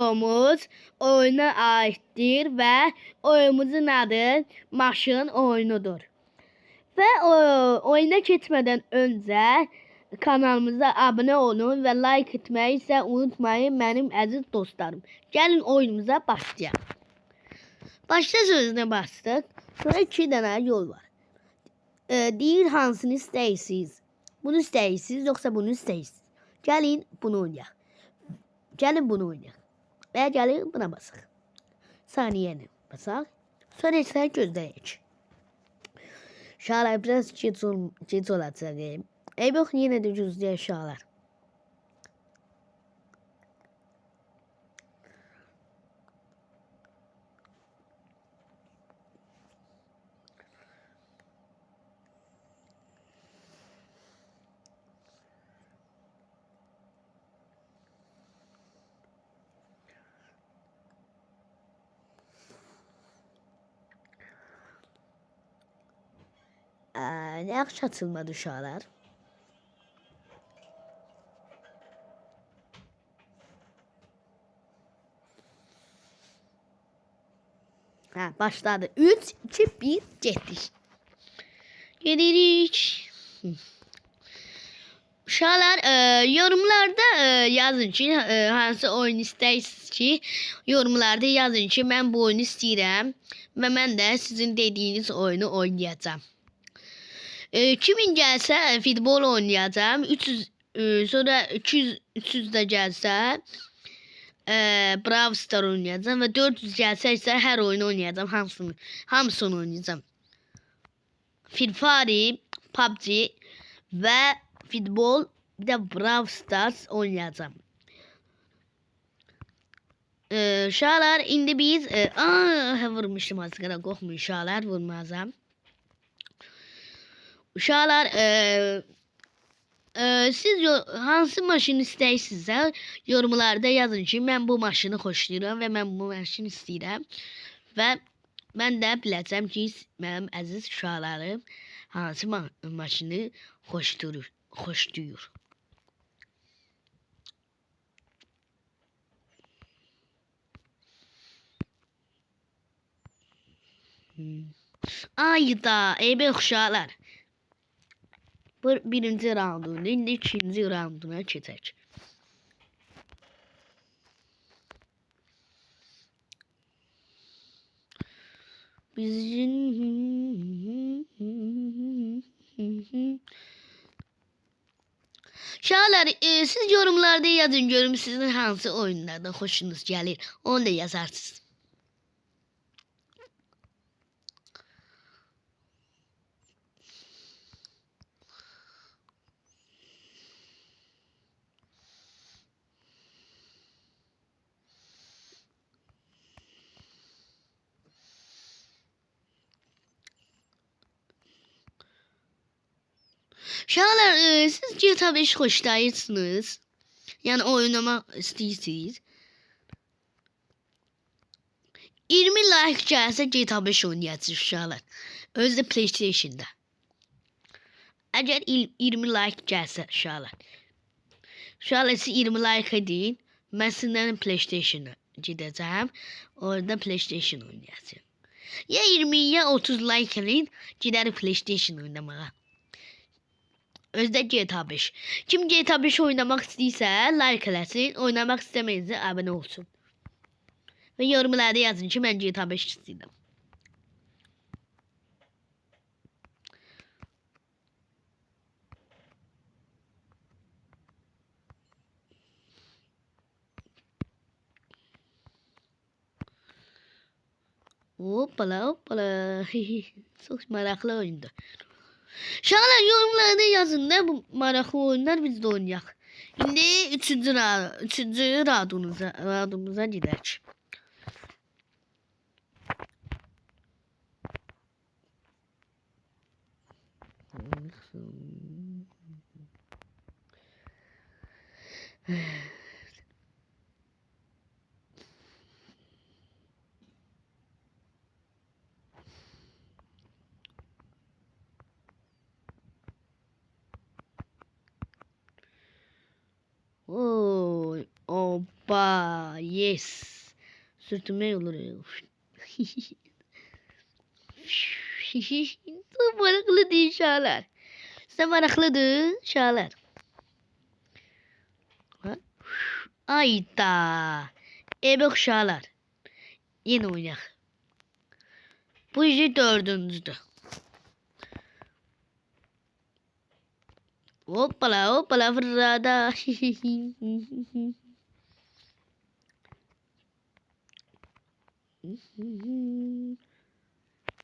Oyunumuz oyuna aittir ve oyunumuzun adı maşın oyunudur. Ve o, oyuna geçmeden önce kanalımıza abone olun ve like etmeyi ise unutmayın benim aziz dostlarım. Gelin oyunumuza başlayalım. Başta sözüne bastık. Sonra iki tane yol var. Ee, değil hansını istəyirsiniz. Bunu istəyirsiniz yoksa bunu istəyirsiniz. Gəlin bunu oynayaq. Gəlin bunu oynayaq. Və gəlin buna basaq. Saniyəni basaq. Sonra isə gözləyək. Şahlar biraz geç, ol geç olacaq. Ey yox, yenə də gözləyək şahlar. Aa, ne yaxşı açılmadı uşaqlar. Ha, başladı. 3, 2, 1, getdik. Gelirik. Hı. Uşaqlar, e, yorumlarda e, yazın ki, e, hansı oyun istəyirsiniz ki, yorumlarda yazın ki, mən bu oyunu istəyirəm və mən də sizin dediyiniz oyunu oynayacağam. E, kimin gelse futbol oynayacağım. 300 e, sonra 200 300 de gelse e, Brawl Star oynayacağım ve 400 gelse ise her oyunu oynayacağım. Hamısını hamısını oynayacağım. Free Fire, PUBG ve futbol bir de Brawl Stars oynayacağım. Ee, uşaqlar indi biz e, aa, vurmuşum az qara qorxmayın uşaqlar vurmazam. Uşaqlar e, e, siz hansı maşını istəyirsinizsə yorumlarda yazın ki, mən bu maşını xoşlayıram və mən bu maşını istəyirəm. Və mən də biləcəm ki, mənim əziz uşaqlarım hansı ma maşını xoşlayır, xoşlayır. Hmm. Ayda, ey uşaqlar. Birinci raundun, indi ikinci raunduna keçək. Bizim Şahlar, e, siz yorumlarda yazın görüm sizin hansı oyunlardan hoşunuz gəlir. Onu da yazarsınız. Şahlar e, siz GTA 5 hoşlayırsınız. Yani oynamak istiyorsunuz. 20 like gelse GTA 5 oynayacağız uşaqlar. Özde PlayStation'da. Eğer il- 20 like gelse uşaqlar. Uşaqlar siz 20 like edin. Ben sizden PlayStation'a gideceğim. Orada PlayStation oynayacağım. Ya 20 ya 30 like edin. Giderim PlayStation oynamaya. Özde GTA 5. Kim GTA 5 oynamak istəyirsə like eləsin, oynamak istəməyinsə abunə olsun. Və yorumlarda yazın ki, mən GTA 5 istəyirəm. Hoppala hoppala. Çok meraklı oyundu. Şahlar yorumlarda yazın ne bu meraklı oyunlar biz de oynayaq. Şimdi üçüncü, ra üçüncü radumuza, radumuza gidelim. Oo, Hoppa. Ye Yes. Sürtünme uşaqlar. Sizə maraqlıdır uşaqlar. Ha? Ayda. Evet uşaqlar. Yine oynayaq. Bu işi dördüncüdür. Hoppala hoppala fırlada.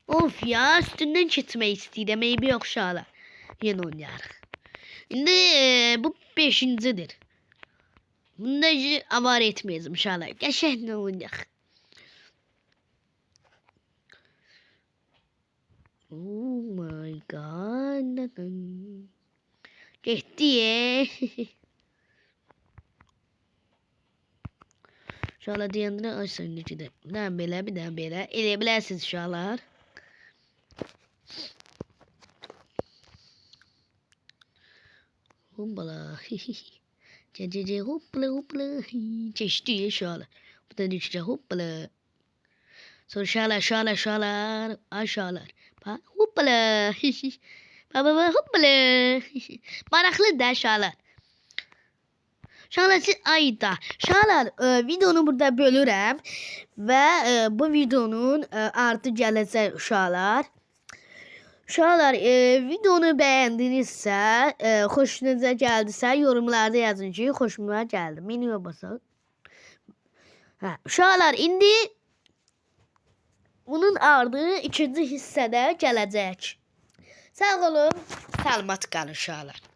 of ya üstünden çıkmayı istəyirəm. Maybe yok şala. Yine oynayarıq. Şimdi e, bu beşincidir. Bunda hiç avar etmeyizim şala. Geçen oynayaq. Oh my god. Getdi. ye. Şala səndəki də. Bir dənə belə, bir dənə belə. Elə bilərsiniz uşaqlar. Hoppala. Cəcəcə hoppala hoppala. Keçdi ya uşaqlar. Bu da düşəcək hoppala. Sonra uşaqlar. Ay uşaqlar. Bax, hoppala. Baba hoppala. Maraqlı da uşaqlar. Uşaqlar siz ayda. Uşaqlar e, videonu burada bölürəm və e, bu videonun e, artı gələcək uşaqlar. Uşaqlar e, videonu bəyəndinizsə, e, xoşunuza gəldisə yorumlarda yazın ki, xoşuma gəldi. Menüyə basaq. Hə, uşaqlar indi bunun ardı ikinci hissədə gələcək. Sağ olun, salamat qalın uşaqlar.